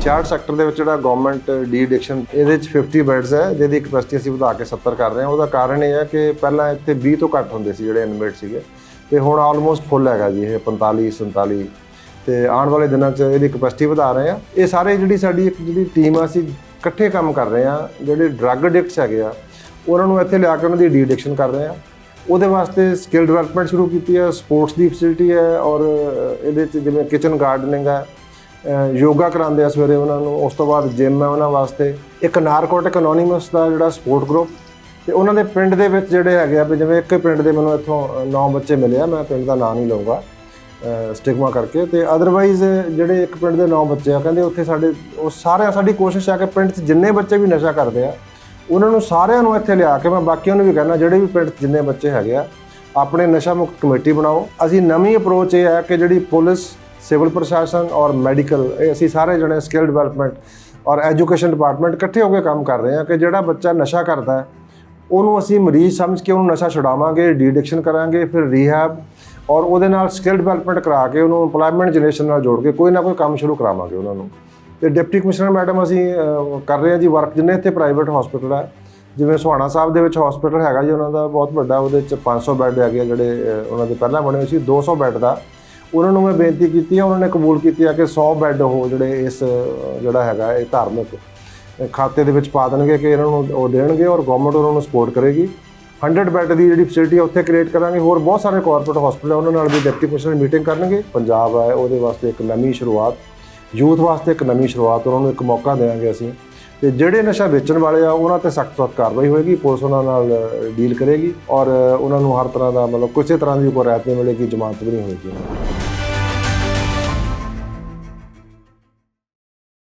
Chart sector ਦੇ ਵਿੱਚ ਜਿਹੜਾ ਗਵਰਨਮੈਂਟ ਡੀ ਐਡਿਕਸ਼ਨ ਇਹਦੇ ਵਿੱਚ 50 ਬੈੱਡਸ ਹੈ, ਜਿਹਦੀ ਕਪੈਸਿਟੀ ਅਸੀਂ ਵਧਾ ਕੇ 70 ਕਰ ਰਹੇ ਹਾਂ। ਉਹਦਾ ਕਾਰਨ ਇਹ ਹੈ ਕਿ ਪਹਿਲਾਂ ਇੱਥੇ 20 ਤੋਂ ਘੱਟ ਹੁੰਦੇ ਸੀ ਜਿਹੜੇ ਇਨਵੇਟ ਸੀਗੇ ਤੇ ਹੁਣ ਆਲਮੋਸਟ ਫੁੱਲ ਹੈਗਾ ਜੀ ਇਹ 45 47 ਤੇ ਆਉਣ ਵਾਲੇ ਦਿਨਾਂ 'ਚ ਇਹਦੀ ਕਪੈਸਿਟੀ ਵਧਾ ਰਹੇ ਆ ਇਹ ਸਾਰੇ ਜਿਹੜੀ ਸਾਡੀ ਇੱਕ ਜਿਹੜੀ ਟੀਮ ਆ, ਅਸੀਂ ਇਕੱਠੇ ਕੰਮ ਕਰ ਰਹੇ ਆ ਜਿਹੜੇ ਡਰੱਗ ਐਡਿਕਟਸ ਹੈਗੇ ਆ, ਉਹਨਾਂ ਨੂੰ ਇੱਥੇ ਲਿਆ ਕੇ ਉਹਨਾਂ ਦੀ ਡੀ ਐਡਿਕਸ਼ਨ ਕਰ ਰਹੇ ਆ ਉਹਦੇ ਵਾਸਤੇ ਸਕਿੱਲ ਡਿਵੈਲਪਮੈਂਟ ਸ਼ੁਰੂ ਕੀਤੀ ਹੈ ਸਪੋਰਟਸ ਦੀ ਫੈਸਿਲਿਟੀ ਹੈ ਔਰ ਇਹਦੇ 'ਚ ਜਿਵੇਂ ਕਿਚਨ ਗਾਰਡਨਿੰਗ ਹੈ ਯੋਗਾ ਕਰਾਉਂਦੇ ਆ ਸਵੇਰੇ ਉਹਨਾਂ ਨੂੰ, ਉਸ ਤੋਂ ਬਾਅਦ ਜਿਮ ਹੈ ਉਹਨਾਂ ਵਾਸਤੇ। ਇੱਕ ਨਾਰਕੋਟਿਕ ਅਨੋਨਿਮਸ ਦਾ ਜਿਹੜਾ ਸਪੋਰਟ ਗਰੁੱਪ ਤੇ ਉਹਨਾਂ ਦੇ ਪਿੰਡ ਦੇ ਵਿੱਚ ਜਿਹੜੇ ਹੈਗੇ ਆ, ਵੀ ਜਿਵੇਂ ਇੱਕ ਪਿੰਡ ਦੇ ਮੈਨੂੰ ਇੱਥੋਂ ਨੌ ਬੱਚੇ ਮਿਲੇ ਆ, ਮੈਂ ਪਿੰਡ ਦਾ ਨਾਂ ਨਹੀਂ ਲਊਂਗਾ ਸਟਿਗਮਾ ਕਰਕੇ। ਤੇ ਅਦਰਵਾਈਜ਼ ਜਿਹੜੇ ਇੱਕ ਪਿੰਡ ਦੇ ਨੌ ਬੱਚੇ ਆ, ਕਹਿੰਦੇ ਉੱਥੇ ਸਾਡੇ, ਉਹ ਸਾਰਿਆਂ, ਸਾਡੀ ਕੋਸ਼ਿਸ਼ ਆ ਕਿ ਪਿੰਡ 'ਚ ਜਿੰਨੇ ਬੱਚੇ ਵੀ ਨਸ਼ਾ ਕਰਦੇ ਆ, ਉਹਨਾਂ ਨੂੰ ਸਾਰਿਆਂ ਨੂੰ ਇੱਥੇ ਲਿਆ ਕੇ ਮੈਂ ਬਾਕੀਆਂ ਨੂੰ ਵੀ ਕਹਿੰਦਾ, ਜਿਹੜੇ ਵੀ ਪਿੰਡ 'ਚ ਜਿੰਨੇ ਬੱਚੇ ਹੈਗੇ ਆ, ਆਪਣੇ ਨਸ਼ਾ ਮੁਕਤ ਕਮੇਟੀ ਬਣਾਓ। ਅਸੀਂ ਨਵੀਂ ਅਪਰੋਚ ਇਹ ਹੈ ਕਿ ਜਿਹੜੀ ਪੁਲਿਸ ਸਿਵਲ ਪ੍ਰਸ਼ਾਸਨ ਔਰ ਮੈਡੀਕਲ, ਇਹ ਅਸੀਂ ਸਾਰੇ ਜਣੇ ਸਕਿੱਲ ਡਿਵੈਲਪਮੈਂਟ ਔਰ ਐਜੂਕੇਸ਼ਨ ਡਿਪਾਰਟਮੈਂਟ ਇਕੱਠੇ ਹੋ ਕੇ ਕੰਮ ਕਰ ਰਹੇ ਹਾਂ ਕਿ ਜਿਹੜਾ ਬੱਚਾ ਨਸ਼ਾ ਕਰਦਾ ਹੈ, ਉਹਨੂੰ ਅਸੀਂ ਮਰੀਜ਼ ਸਮਝ ਕੇ ਉਹਨੂੰ ਨਸ਼ਾ ਛੁਡਾਵਾਂਗੇ ਡੀਡਿਕਸ਼ਨ ਕਰਾਂਗੇ, ਫਿਰ ਰੀਹੈਬ ਔਰ ਉਹਦੇ ਨਾਲ ਸਕਿੱਲ ਡਿਵੈਲਪਮੈਂਟ ਕਰਾ ਕੇ ਉਹਨੂੰ ਏਮਪਲੋਇਮੈਂਟ ਜਨਰੇਸ਼ਨ ਨਾਲ ਜੋੜ ਕੇ ਕੋਈ ਨਾ ਕੋਈ ਕੰਮ ਸ਼ੁਰੂ ਕਰਾਵਾਂਗੇ ਉਹਨਾਂ ਨੂੰ। ਤੇ ਡਿਪਟੀ ਕਮਿਸ਼ਨਰ ਮੈਡਮ ਅਸੀਂ ਕਰ ਰਹੇ ਹਾਂ ਜੀ ਵਰਕ ਜਿੰਨੇ ਇੱਥੇ ਪ੍ਰਾਈਵੇਟ ਹਸਪੀਟਲ ਹੈ, ਜਿਵੇਂ ਸੁਹਾਣਾ ਸਾਹਿਬ ਦੇ ਵਿੱਚ ਹਸਪੀਟਲ ਹੈਗਾ ਜੀ, ਉਹਨਾਂ ਦਾ ਬਹੁਤ ਵੱਡਾ, ਉਹਦੇ ਵਿੱਚ 500 ਬੈੱਡ ਹੈਗੇ ਆ ਜਿਹੜੇ ਉਹਨਾਂ ਦੇ ਪਹਿਲਾਂ ਬਣੇ ਹੋਏ ਸੀ 200 ਬੈੱਡ ਦਾ ਉਹਨਾਂ ਨੂੰ ਮੈਂ ਬੇਨਤੀ ਕੀਤੀ ਹੈ ਉਹਨਾਂ ਨੇ ਕਬੂਲ ਕੀਤੀ ਆ ਕਿ 100 ਬੈੱਡ ਉਹ ਜਿਹੜੇ ਇਸ ਜਿਹੜਾ ਹੈਗਾ ਇਹ ਧਾਰਮਿਕ ਖਾਤੇ ਦੇ ਵਿੱਚ ਪਾ ਦੇਣਗੇ ਕਿ ਇਹਨਾਂ ਨੂੰ ਉਹ ਦੇਣਗੇ ਔਰ ਗਵਰਨਮੈਂਟ ਉਹਨਾਂ ਨੂੰ ਸਪੋਰਟ ਕਰੇਗੀ। 100 ਬੈੱਡ ਦੀ ਜਿਹੜੀ ਫੈਸਿਲਿਟੀ ਆ, ਉੱਥੇ ਕ੍ਰੀਏਟ ਕਰਾਂਗੇ। ਹੋਰ ਬਹੁਤ ਸਾਰੇ ਕਾਰਪੋਰੇਟ ਹਸਪੀਟਲ ਉਹਨਾਂ ਨਾਲ ਵੀ ਡਿਪਟੀ ਕਮਿਸ਼ਨਰ ਮੀਟਿੰਗ ਕਰਨਗੇ। ਪੰਜਾਬ ਹੈ ਉਹਦੇ ਵਾਸਤੇ ਇੱਕ ਨਵੀਂ ਸ਼ੁਰੂਆਤ ਯੂਥ ਵਾਸਤੇ ਇੱਕ ਨਵੀਂ ਸ਼ੁਰੂਆਤ, ਉਹਨਾਂ ਨੂੰ ਇੱਕ ਮੌਕਾ ਦੇਵਾਂਗੇ ਅਸੀਂ। ਤੇ ਜਿਹੜੇ ਨਸ਼ਾ ਵੇਚਣ ਵਾਲੇ ਆ, ਉਹਨਾਂ ਤੇ ਸਖਤ ਸਖਤ ਕਾਰਵਾਈ ਹੋਏਗੀ, ਪੁਲਿਸ ਉਹਨਾਂ ਨਾਲ ਡੀਲ ਕਰੇਗੀ ਔਰ ਉਹਨਾਂ ਨੂੰ ਹਰ ਤਰ੍ਹਾਂ ਦਾ ਮਤਲਬ ਕਿਸੇ ਤਰ੍ਹਾਂ ਦੀ ਕੋਈ ਰਾਇਤ ਨਹੀਂ ਮਿਲੇਗੀ, ਜ਼ਮਾਨਤ ਵੀ ਨਹੀਂ ਹੋਏਗੀ।